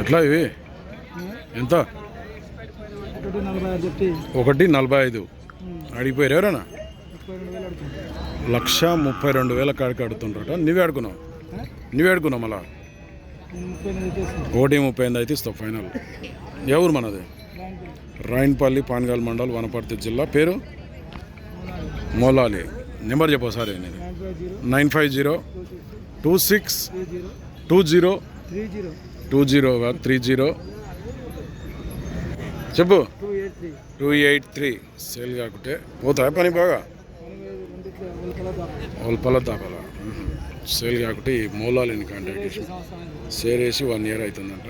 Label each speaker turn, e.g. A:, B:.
A: ఎట్లా ఇవి? ఎంత?
B: ఒకటి నలభై ఐదు.
A: అడిగిపోయారు ఎవరైనా? లక్ష ముప్పై రెండు వేల కాడికి అడుగుతుండ్రట నువ్వే అడుగున్నావు నువ్వే అడుగున్నావు మళ్ళా
B: నేను ముప్పై ఎనిమిది చేస్తాను
A: ఒకటి ముప్పై ఎనిమిది అయితే ఇస్తావు ఫైనల్ ఎవరు మనది రాయన్పల్లి పాన్గాల్ మండల్ వనపర్తి జిల్లా పేరు మోలాలి నెంబర్ చెప్పు sir
B: nine five zero
A: nine five zero
B: two six
A: two zero two zero three zero చెప్పు
B: టూ ఎయిట్ త్రీ
A: సేల్ కాకుంటే పోతాయి పని బాగా ఒల్పల దాపల సేల్ కాకుండా ఈ మూలాలని కాంటాక్ట్ చేసి సేల్ వేసి వన్ ఇయర్ అవుతుందంట.